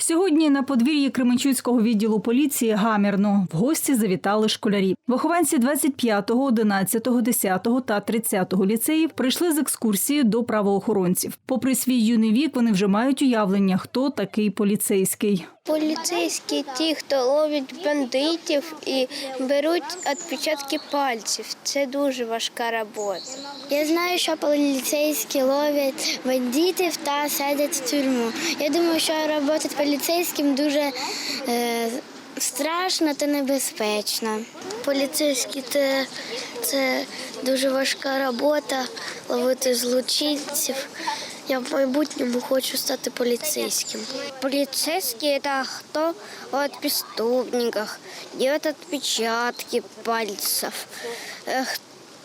Сьогодні на подвір'ї Кременчуцького відділу поліції гамірно в гості завітали школярі. Вихованці 25, 11, 10 та 30 ліцеїв прийшли з екскурсією до правоохоронців. Попри свій юний вік, вони вже мають уявлення, хто такий поліцейський. Поліцейські ті, хто ловить бандитів і беруть відпечатки пальців. Це дуже важка робота. Я знаю, що поліцейські ловлять бандитів та садять в тюрму. Я думаю, що робота поліцейським дуже е, страшно та небезпечно. Поліцейські це, це дуже важка робота ловити злочинців. Я в майбутньому хочу стать полицейским. Полицейский это кто от преступників, делает отпечатки пальцев,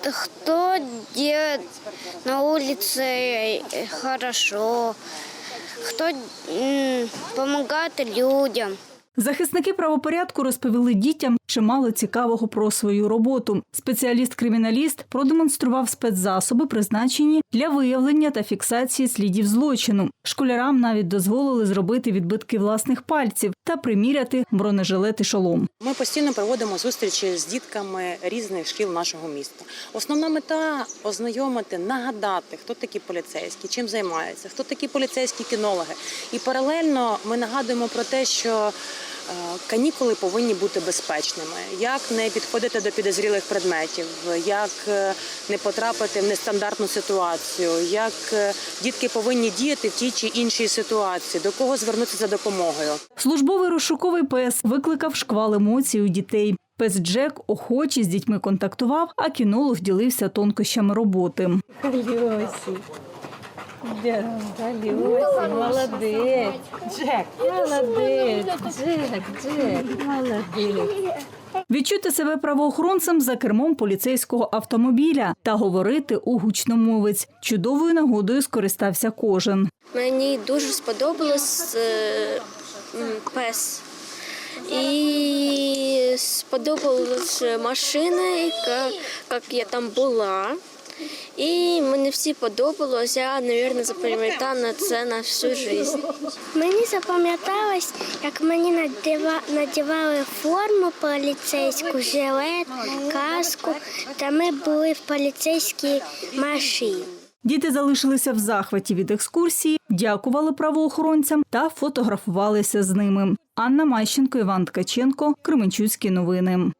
кто делает на улице хорошо, кто помогает людям. Захисники правопорядку розповіли дітям чимало цікавого про свою роботу. Спеціаліст-криміналіст продемонстрував спецзасоби, призначені для виявлення та фіксації слідів злочину. Школярам навіть дозволили зробити відбитки власних пальців та приміряти бронежилет і шолом. Ми постійно проводимо зустрічі з дітками різних шкіл нашого міста. Основна мета ознайомити, нагадати, хто такі поліцейські, чим займаються, хто такі поліцейські кінологи. І паралельно ми нагадуємо про те, що канікули повинні бути безпечними, як не підходити до підозрілих предметів, як е, не потрапити в нестандартну ситуацію, як е, дітки повинні діяти в тій чи іншій ситуації, до кого звернутися за допомогою. Службовий розшуковий пес викликав шквал емоцій у дітей. Пес Джек охоче з дітьми контактував, а кінолог ділився тонкощами роботи. Люсі. Да, да, Люсі, молодець. Джек, молодець. Джек, Джек, молодець. Відчути себе правоохоронцем за кермом поліцейського автомобіля та говорити у гучномовець. Чудовою нагодою скористався кожен. Мені дуже сподобалось е, пес. І сподобалась машина, яка як я там була. І мені всі подобалось, я, мабуть, запам'ятала це на всю життя. Мені запам'яталось, як мені надівали форму поліцейську, жилет, каску, та ми були в поліцейській машині. Діти залишилися в захваті від екскурсії, дякували правоохоронцям та фотографувалися з ними. Анна Майщенко, Іван Ткаченко, Кременчуцькі новини.